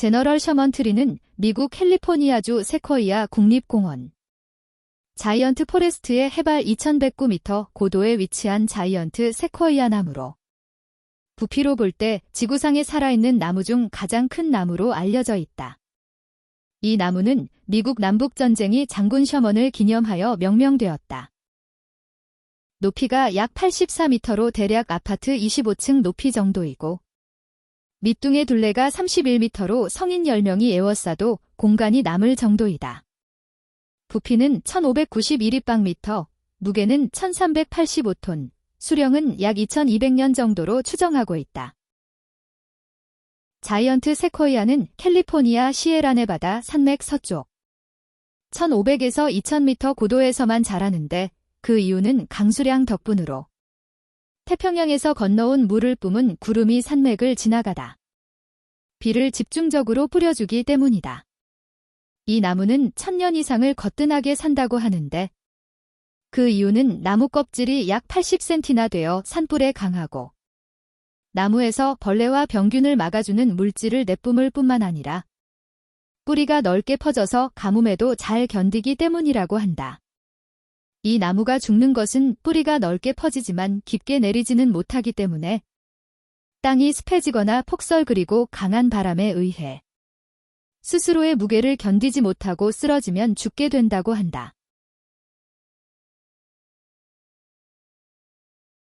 제너럴 셔먼 트리는 미국 캘리포니아주 세코이아 국립공원. 자이언트 포레스트의 해발 2109m 고도에 위치한 자이언트 세코이아 나무로 부피로 볼 때 지구상에 살아있는 나무 중 가장 큰 나무로 알려져 있다. 이 나무는 미국 남북전쟁이 장군 셔먼을 기념하여 명명되었다. 높이가 약 84m로 대략 아파트 25층 높이 정도이고 밑둥의 둘레가 31m로 성인 10명이 에워싸도 공간이 남을 정도이다. 부피는 1591입방미터, 무게는 1385톤, 수령은 약 2200년 정도로 추정하고 있다. 자이언트 세코이아는 캘리포니아 시에라네바다 산맥 서쪽 1500에서 2000m 고도에서만 자라는데 그 이유는 강수량 덕분으로 태평양에서 건너온 물을 뿜은 구름이 산맥을 지나가다 비를 집중적으로 뿌려주기 때문이다. 이 나무는 천년 이상을 거뜬하게 산다고 하는데 그 이유는 나무 껍질이 약 80cm나 되어 산불에 강하고 나무에서 벌레와 병균을 막아주는 물질을 내뿜을 뿐만 아니라 뿌리가 넓게 퍼져서 가뭄에도 잘 견디기 때문이라고 한다. 이 나무가 죽는 것은 뿌리가 넓게 퍼지지만 깊게 내리지는 못하기 때문에 땅이 습해지거나 폭설 그리고 강한 바람에 의해 스스로의 무게를 견디지 못하고 쓰러지면 죽게 된다고 한다.